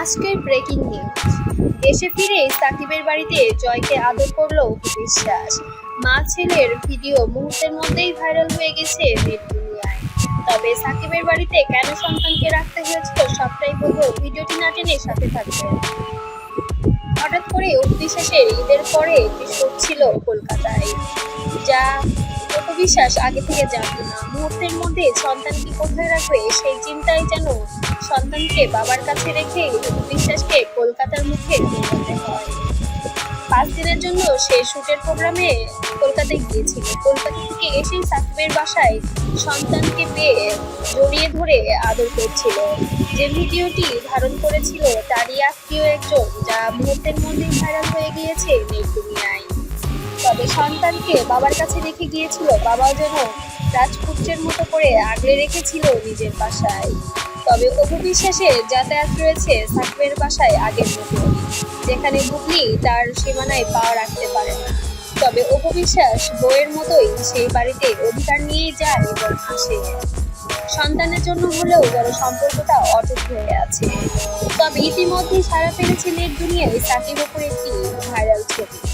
আজকের breaking news দেশে ফিরে সাকিবের বাড়িতে জয়কে আদর করল বিশ্বাস মা ছেলের ভিডিও মুহূর্তের মধ্যেই ভাইরাল হয়ে গেছে নেট দুনিয়ায়। তবে সাকিবের বাড়িতে কেন সন্তানকে রাখতে হয়েছিল সবটাই বলব ভিডিওটি না টেনে সাথে থাকবে হঠাৎ করে বিশ্বাসের ঈদের পরে শোক ছিল কলকাতায়। যা বিশ্বাস আগে থেকে জানতো না। মুহূর্তের মধ্যে সন্তানকে কোথায় রাখবে, সেই চিন্তায় যেন সন্তানকে বাবার কাছে রেখে বিশ্বাসকে কলকাতার মুখে দৌড়াতে হয়। পাঁচ দিনের জন্য সে শুটের প্রোগ্রামে কলকাতায় গিয়েছিল। কলকাতা থেকে এসেই সাকিবের বাসায় সন্তানকে পেয়ে জড়িয়ে ধরে আদর করছিল। যে ভিডিওটি ধারণ করেছিল, তারই আত্মীয় একজন, যা মুহূর্তের মধ্যেই ভাইরাল হয়ে গিয়েছে নেট তবে সন্তানকে বাবার কাছে রেখে গিয়েছিল। বাবাও যেন রাজপুত্রের মতো করে আগলে রেখেছিল নিজের বাসায়। তবে অপু যাতায়াত রয়েছে সাকিবের বাসায় আগের মতো। যেখানে বুবলি তার সীমানায় পা রাখতে পারে না। তবে অপু বিশ্বাস বইয়ের মতোই সেই বাড়িতে অধিকার নিয়েই যায় এবং আসে। সন্তানের জন্য হলেও যেন সম্পর্কটা অটুট হয়ে আছে। তবে ইতিমধ্যে সারা ফেলেছে নেট দুনিয়ায় সাকিব অপুর একটি ভাইরাল ছবি।